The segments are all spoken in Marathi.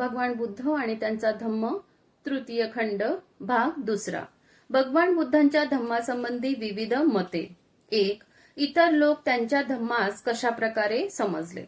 भगवान बुद्ध आणि त्यांचा धम्म तृतीय खंड भाग दुसरा. भगवान बुद्धांच्या धम्मासंबंधी विविध मते. एक इतर लोक त्यांच्या धम्मास कशा प्रकारे समजले?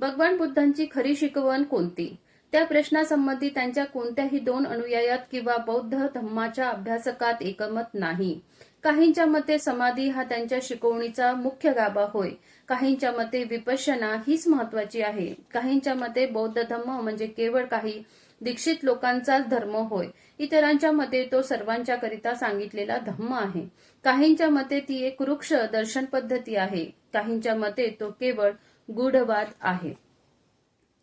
भगवान बुद्धांची खरी शिकवण कोणती? त्या प्रश्नासंबंधी त्यांच्या कोणत्याही दोन अनुयायात किंवा बौद्ध धम्माच्या अभ्यासकात एकमत नाही. काहींच्या मते समाधी हा त्यांच्या शिकवणीचा मुख्य गाभा होय. काहींच्या मते विपश्यना हीच महत्वाची आहे. काहींच्या मते बौद्ध धम्म म्हणजे केवळ काही दीक्षित लोकांचाच धर्म होय. इतरांच्या मते तो सर्वांच्या करिता सांगितलेला धम्म आहे. काहींच्या मते ती एक वृक्ष दर्शन पद्धती आहे. काहींच्या मते तो केवळ गूढवाद आहे.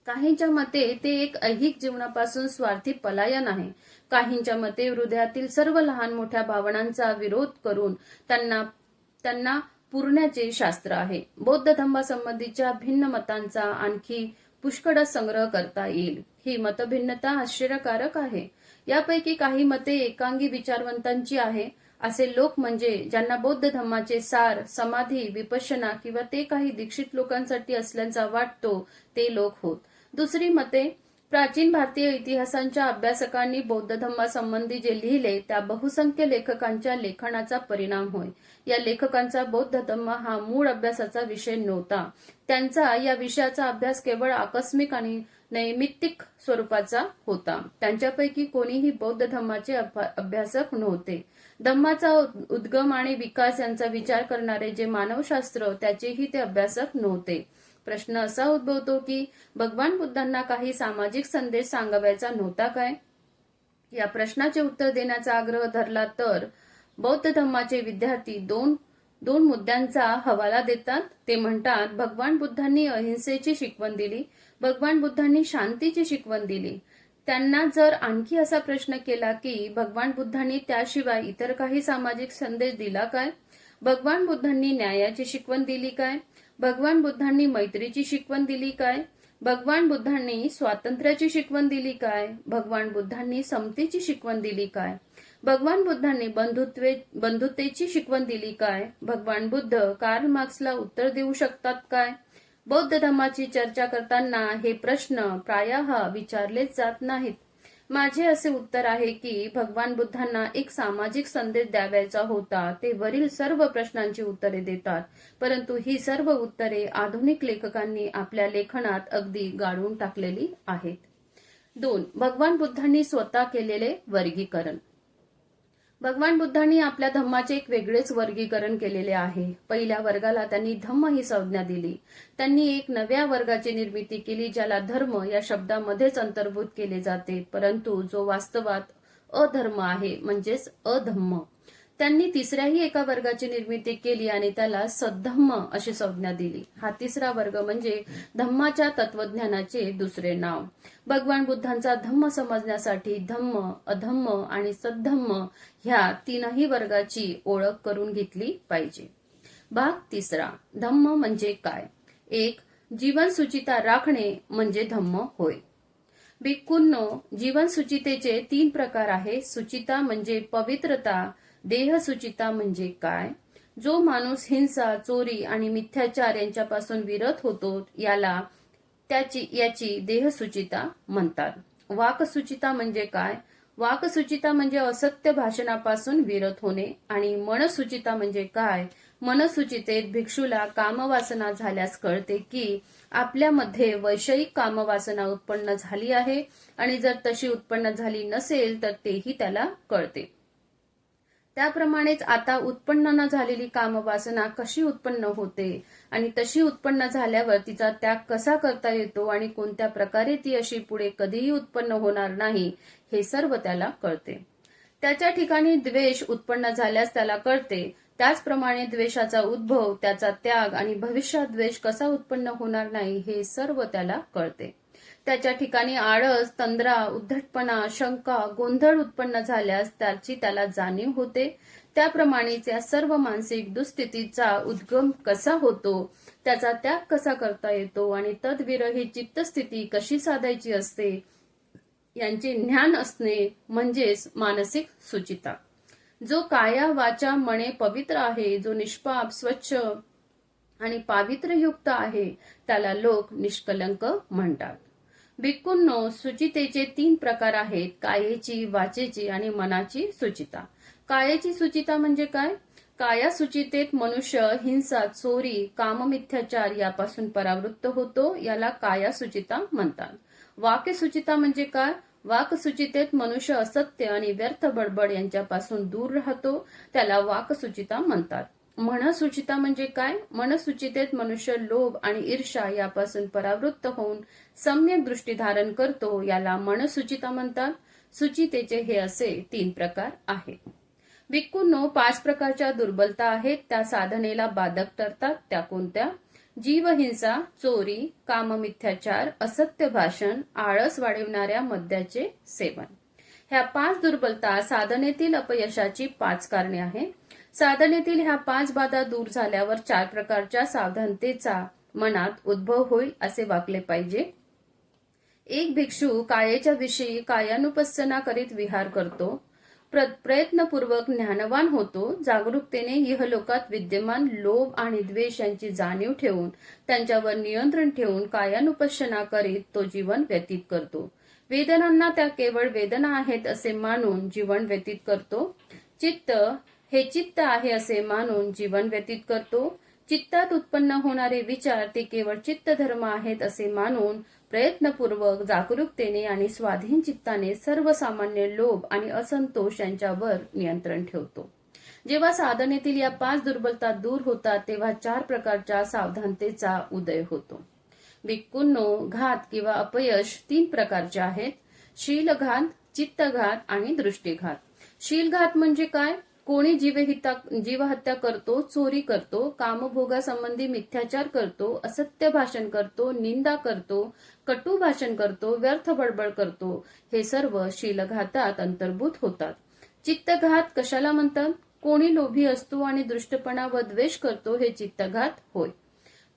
काहींच्या मते ते एक ऐहिक जीवनापासून स्वार्थी पलायन आहे. काहींच्या मते हृदयातील सर्व लहान मोठ्या भावनांचा विरोध करून त्यांना त्यांना पुरण्याचे शास्त्र आहे. बौद्ध धम्मासंबंधीच्या भिन्न मतांचा आणखी पुष्कळ संग्रह करता येईल. ही मतभिन्नता आश्चर्यकारक आहे. यापैकी काही मते एकांगी विचारवंतांची आहे. असे लोक म्हणजे ज्यांना बौद्ध धम्माचे सार समाधी विपश्यना किंवा ते काही दीक्षित लोकांसाठी असल्याचा वाटतो ते लोक होत. दुसरी मते प्राचीन भारतीय इतिहासांच्या अभ्यासकांनी बौद्ध धम्मासंबंधी जे लिहिले त्या बहुसंख्य लेखकांच्या लेखनाचा परिणाम होय. या लेखकांचा बौद्ध धम्म हा मूळ अभ्यासाचा विषय नव्हता. त्यांचा या विषयाचा अभ्यास केवळ आकस्मिक आणि नैमित्तिक स्वरूपाचा होता. त्यांच्यापैकी कोणीही बौद्ध धम्माचे अभ्यासक नव्हते. धम्माचा उद्गम आणि विकास यांचा विचार करणारे जे मानवशास्त्र त्याचेही ते अभ्यासक नव्हते. प्रश्न असा उद्भवतो की भगवान बुद्धांना काही सामाजिक संदेश सांगावायचा नव्हता काय? या प्रश्नाचे उत्तर देण्याचा आग्रह धरला तर बौद्ध धम्माचे विद्यार्थी दोन दोन मुद्द्यांचा हवाला देतात. ते म्हणतात भगवान बुद्धांनी अहिंसेची शिकवण दिली भगवान बुद्धांनी शांतीची शिकवण दिली. त्यांना जर आणखी असा प्रश्न केला की भगवान बुद्धांनी त्याशिवाय इतर काही सामाजिक संदेश दिला काय? भगवान बुद्धांनी न्यायाची शिकवण दिली काय? भगवान बुद्धांनी मैत्रीची शिकवण दिली काय? भगवान बुद्धांनी स्वातंत्र्याची शिकवण दिली काय? भगवान बुद्धांनी समतेची शिकवण दिली काय? भगवान बुद्धांनी बंधुत्वे बंधुतेची शिकवण दिली काय? भगवान बुद्ध कार्ल मार्क्सला उत्तर देऊ शकतात काय? बौद्ध धर्माची चर्चा करताना हे प्रश्न प्रायः विचारले जात नाहीत. माझे असे उत्तर आहे की भगवान बुद्धांना एक सामाजिक संदेश द्यावायचा होता ते वरील सर्व प्रश्नांची उत्तरे देतात. परंतु ही सर्व उत्तरे आधुनिक लेखकांनी आपल्या लेखनात अगदी गाळून टाकलेली आहेत. दोन भगवान बुद्धांनी स्वतः केलेले वर्गीकरण. भगवान बुद्धांनी आपल्या धम्माचे एक वेगळेच वर्गीकरण केलेले आहे. पहिल्या वर्गाला त्यांनी धम्म ही संज्ञा दिली. त्यांनी एक नव्या वर्गाची निर्मिती केली ज्याला धर्म या शब्दामध्येच अंतर्भूत केले जाते. परंतु जो वास्तवात अधर्म आहे म्हणजेच अधम्म. त्यांनी तिसऱ्याही एका वर्गाची निर्मिती केली आणि त्याला सद्धम्म अशी संज्ञा दिली. हा तिसरा वर्ग म्हणजे धम्माच्या तत्वज्ञानाचे दुसरे नाव. भगवान बुद्धांचा धम्म समजण्यासाठी धम्म अधम्म आणि सद्धम्म ह्या तीनही वर्गाची ओळख करून घेतली पाहिजे. भाग तिसरा धम्म म्हणजे काय? एक जीवन सुचिता राखणे म्हणजे धम्म होय. भिक्कूंनो जीवन सुचितेचे तीन प्रकार आहे. सुचिता म्हणजे पवित्रता देहसुचिता म्हणजे काय? जो माणूस हिंसा चोरी आणि मिथ्याचार यांच्यापासून विरत होतो याला त्याची याची देहसुचिता म्हणतात. वाकसुचिता म्हणजे काय? वाकसुचिता म्हणजे असत्य भाषणापासून विरत होणे आणि मनसुचिता म्हणजे काय? मनसुचितेत भिक्षूला कामवासना झाल्यास कळते की आपल्यामध्ये वैषयिक कामवासना उत्पन्न झाली आहे आणि जर तशी उत्पन्न झाली नसेल तर तेही त्याला कळते. त्याप्रमाणेच आता उत्पन्न न झालेली कामवासना कशी उत्पन्न होते आणि तशी उत्पन्न झाल्यावर तिचा त्याग कसा करता येतो आणि कोणत्या प्रकारे ती अशी पुढे कधीही उत्पन्न होणार नाही हे सर्व त्याला कळते. त्याच्या ठिकाणी द्वेष उत्पन्न झाल्यास त्याला कळते. त्याचप्रमाणे द्वेषाचा उद्भव त्याचा त्याग आणि भविष्यात द्वेष कसा उत्पन्न होणार नाही हे सर्व त्याला कळते. त्याच्या ठिकाणी आळस तंद्रा उद्धटपणा शंका गोंधळ उत्पन्न झाल्यास त्याची त्याला जाणीव होते. त्याप्रमाणेच या सर्व मानसिक दुस्थितीचा उद्गम कसा होतो त्याचा त्याग कसा करता येतो आणि तद्विरही चित्तस्थिती कशी साधायची असते यांचे ज्ञान असणे म्हणजेच मानसिक सुचिता. जो काया वाचा मने पवित्र आहे जो निष्पाप स्वच्छ आणि पावित्र्ययुक्त आहे त्याला लोक निष्कलंक म्हणतात. भिक्कूंनो सुचितेचे तीन प्रकार आहेत कायेची वाचेची आणि मनाची सुचिता. कायेची सुचिता म्हणजे काय? काया सुचितेत मनुष्य हिंसा चोरी काममिथ्याचार यापासून परावृत्त होतो याला काया सुचिता म्हणतात. वाक्य सुचिता म्हणजे काय? वाक सुचितेत मनुष्य असत्य आणि व्यर्थ बडबड यांच्यापासून दूर राहतो त्याला वाक सुचिता म्हणतात. मनसुचिता म्हणजे काय? मनसुचितेत मनुष्य लोभ आणि ईर्षा यापासून परावृत्त होऊन सम्यक दृष्टी धारण करतो याला मनसुचिता म्हणतात. सुचितेचे हे असे तीन प्रकार आहेत. भिक्खूंनो पाच प्रकारच्या दुर्बलता आहेत. त्या साधनेला बाधक ठरतात. त्या कोणत्या? जीवहिंसा चोरी काममिथ्याचार असत्य भाषण आळस वाढविणाऱ्या मद्याचे सेवन. ह्या पाच दुर्बलता साधनेतील अपयशाची पाच कारणे आहे साधनेतील ह्या पाच बाधा दूर झाल्यावर चार प्रकारच्या सावधानतेचा मनात उद्भव होईल असे वागले पाहिजे. एक भिक्षू कायेच्या विषयी कायानुपस्थना करीत विहार करतो. प्रयत्नपूर्वक ज्ञानवान होतो. जागरूकतेने इहलोकात विद्यमान लोभ आणि द्वेष यांची जाणीव ठेवून त्यांच्यावर नियंत्रण ठेवून कायानुपस्थना करीत तो जीवन व्यतीत करतो. वेदनांना त्या केवळ वेदना आहेत असे मानून जीवन व्यतीत करतो. चित्त हे चित्त आहे असे मानून जीवन व्यतीत करतो. चित्तात उत्पन्न होणारे विचार ते केवळ चित्त धर्म आहेत असे मानून प्रयत्नपूर्वक जागरूकतेने आणि स्वाधीन चित्ताने सर्वसामान्य लोभ आणि असंतोष यांच्यावर नियंत्रण ठेवतो. जेव्हा साधनेतील या पाच दुर्बलता दूर होतात तेव्हा चार प्रकारच्या सावधानतेचा उदय होतो. भिक्कूंनो घात किंवा अपयश तीन प्रकारचे आहेत. शीलघात चित्तघात आणि दृष्टीघात. शीलघात म्हणजे काय? कोणी जीवहिता जीवहत्या करतो चोरी करतो कामभोगासंबंधी मिथ्याचार करतो असत्य भाषण करतो निंदा करतो कटू भाषण करतो व्यर्थ बडबड करतो हे सर्व शीलघातात अंतर्भूत होतात. चित्तघात कशाला म्हणतात? कोणी लोभी असतो आणि दृष्टपणा व द्वेष करतो हे चित्तघात होय.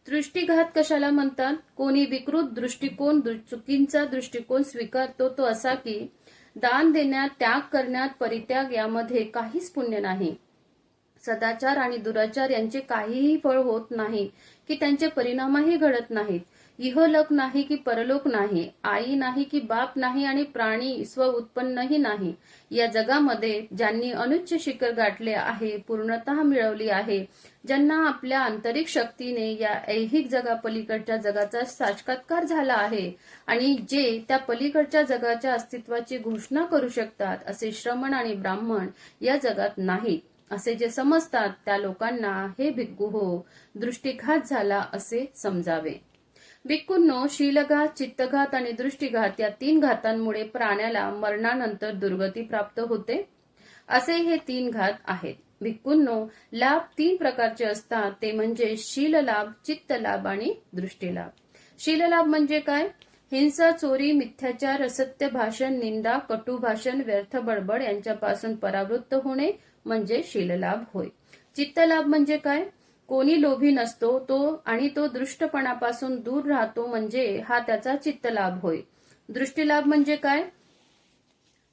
दृष्टीघात कशाला म्हणतात? कोणी विकृत दृष्टिकोन दृ- चुकींचा दृष्टिकोन स्वीकारतो तो असा की दान देण्यात त्याग करण्यात परित्याग यामध्ये काहीच पुण्य नाही. सदाचार आणि दुराचार यांचे काहीही फळ होत नाही की त्यांचे परिणामही घडत नाहीत. इहलोक नाही की परलोक नाही आई नाही की बाप नाही आणि प्राणी स्व उत्पन्नही नाही. या जगामध्ये ज्यांनी अनुच्च शिखर गाठले आहे पूर्णतः मिळवली आहे ज्यांना आपल्या आंतरिक शक्तीने या ऐहिक जगापलीकडच्या जगाचा साक्षात्कार झाला आहे आणि जे त्या पलीकडच्या जगाच्या अस्तित्वाची घोषणा करू शकतात असे श्रमण आणि ब्राह्मण या जगात नाहीत. असे जे समजतात त्या लोकांना हे भिक्खू हो दृष्टीघात झाला असे समजावे. भिक्कूंनो शीलघात चित्तघात आणि दृष्टीघात या तीन घातांमुळे प्राण्याला मरणानंतर दुर्गती प्राप्त होते. असे हे तीन घात आहेत. भिक्कूंनो लाभ तीन प्रकारचे असतात. ते म्हणजे शील लाभ चित्त लाभ आणि दृष्टीलाभ. शील लाभ म्हणजे काय? हिंसा चोरी मिथ्याचार असत्य भाषण निंदा कटू भाषण व्यर्थ बडबड यांच्यापासून परावृत्त होणे म्हणजे शीललाभ होय. चित्तलाभ म्हणजे काय? कोणी लोभी नसतो तो आणि तो दृष्टपणापासून दूर राहतो म्हणजे हा त्याचा चित्तलाभ होय. दृष्टीलाभ म्हणजे काय?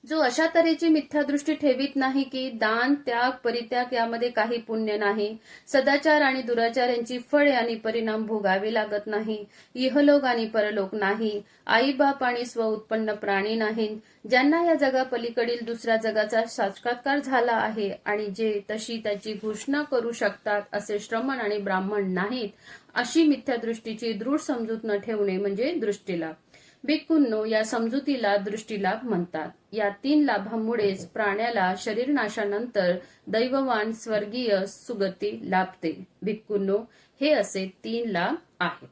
जो अशा तऱ्हेची मिथ्यादृष्टी ठेवीत नाही की दान त्याग परित्याग यामध्ये काही पुण्य नाही. सदाचार आणि दुराचार यांची फळे आणि परिणाम भोगावे लागत नाही. इहलोक आणि परलोक नाही. आईबाप आणि स्व उत्पन्न प्राणी नाहीत. ज्यांना या जगापलीकडील दुसऱ्या जगाचा साक्षात्कार झाला आहे आणि जे तशी त्याची घोषणा करू शकतात असे श्रमण आणि ब्राह्मण नाहीत अशी मिथ्यादृष्टीची दृढ समजूत न ठेवणे म्हणजे दृष्टीला. भिक्खूंनो या समजुतीला दृष्टीलाभ म्हणतात. या तीन लाभांमुळेच प्राण्याला शरीरनाशानंतर दैववान स्वर्गीय सुगती लाभते. भिक्खूंनो हे असे तीन लाभ आहेत.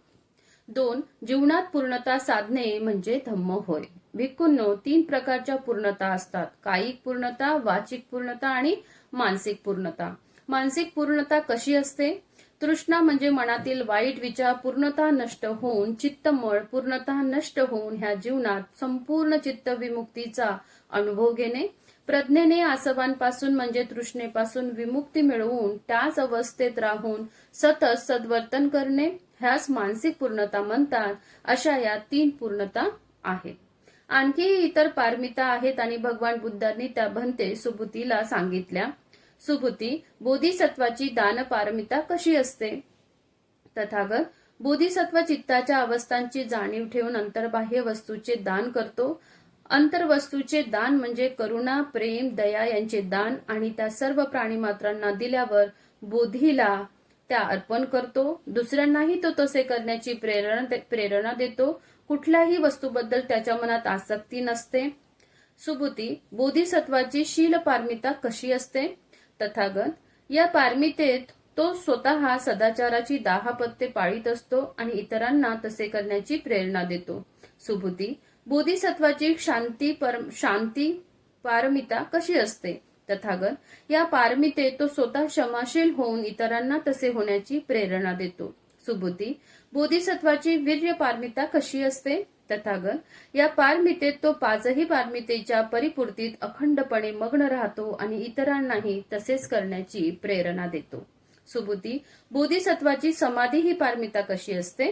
दोन जीवनात पूर्णता साधणे म्हणजे धम्म होय. भिक्खूंनो तीन प्रकारच्या पूर्णता असतात. कायिक पूर्णता वाचिक पूर्णता आणि मानसिक पूर्णता. मानसिक पूर्णता कशी असते? तृष्णा म्हणजे मनातील वाईट विचार पूर्णतः नष्ट होऊन चित्तमळ पूर्णतः नष्ट होऊन ह्या जीवनात संपूर्ण चित्त विमुक्तीचा अनुभव घेणे. प्रज्ञेने आसवांपासून म्हणजे तृष्णेपासून विमुक्ती मिळवून त्याच अवस्थेत राहून सतत सद्वर्तन करणे ह्यास मानसिक पूर्णता म्हणतात अशा या तीन पूर्णता आहेत. आणखी इतर पारमिता आहेत आणि भगवान बुद्धांनी त्या भंते सुबुतीला सांगितल्या. सुभूती बोधिसत्वाची दान पारमिता कशी असते? तथागत बोधिसत्व चित्ताच्या अवस्थांची जाणीव ठेवून अंतर्बाह्य वस्तूचे दान करतो. अंतर्वस्तूचे दान म्हणजे करुणा प्रेम दया यांचे दान आणि त्या सर्व प्राणीमात्रांना दिल्यावर बोधीला त्या अर्पण करतो. दुसऱ्यांनाही तो तसे करण्याची प्रेरणा दे प्रेरणा देतो. कुठल्याही वस्तूबद्दल त्याच्या मनात आसक्ती नसते. सुबुती बोधिसत्वाची शील पारमिता कशी असते? तथागत या पारमितेत तो स्वतः सदाचाराची दहा पत्ते पाळीत असतो आणि इतरांना तसे करण्याची प्रेरणा देतो. सुभूती बोधिसत्वाची शांती पर शांती पारमिता कशी असते? तथागत या पारमितेत तो स्वतः क्षमाशील होऊन इतरांना तसे होण्याची प्रेरणा देतो. सुबुती बोधिसत्वाची वीर्य पारमिता कशी असते? तथागत या पारमितेत तो पाचही पारमितेच्या परिपूर्तीत अखंडपणे मग्न राहतो आणि इतरांनाही तसेच करण्याची प्रेरणा देतो. सुबुद्धी बोधिसत्वाची समाधी ही पारमिता कशी असते?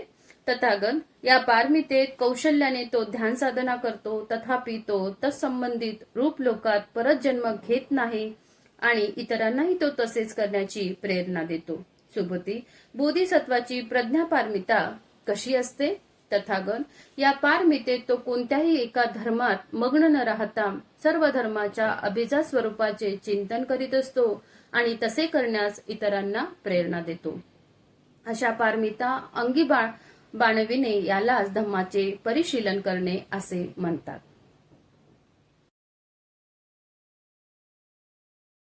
तथागत या पारमितेत कौशल्याने तो ध्यान साधना करतो तथापि तो तत्संबंधित रूप लोकात परत जन्म घेत नाही आणि इतरांनाही तो तसेच करण्याची प्रेरणा देतो. सुबुती बोधिसत्वाची प्रज्ञापारमिता कशी असते? तथागत या पारमितेत तो कोणत्याही एका धर्मात मग्न न राहता सर्व धर्माच्या अभिजा स्वरूपाचे चिंतन करीत असतो आणि तसे करण्यास इतरांना प्रेरणा देतो. अशा पारमिता अंगी बाळ बाणविणे यालाच धम्माचे परिशीलन करणे असे म्हणतात.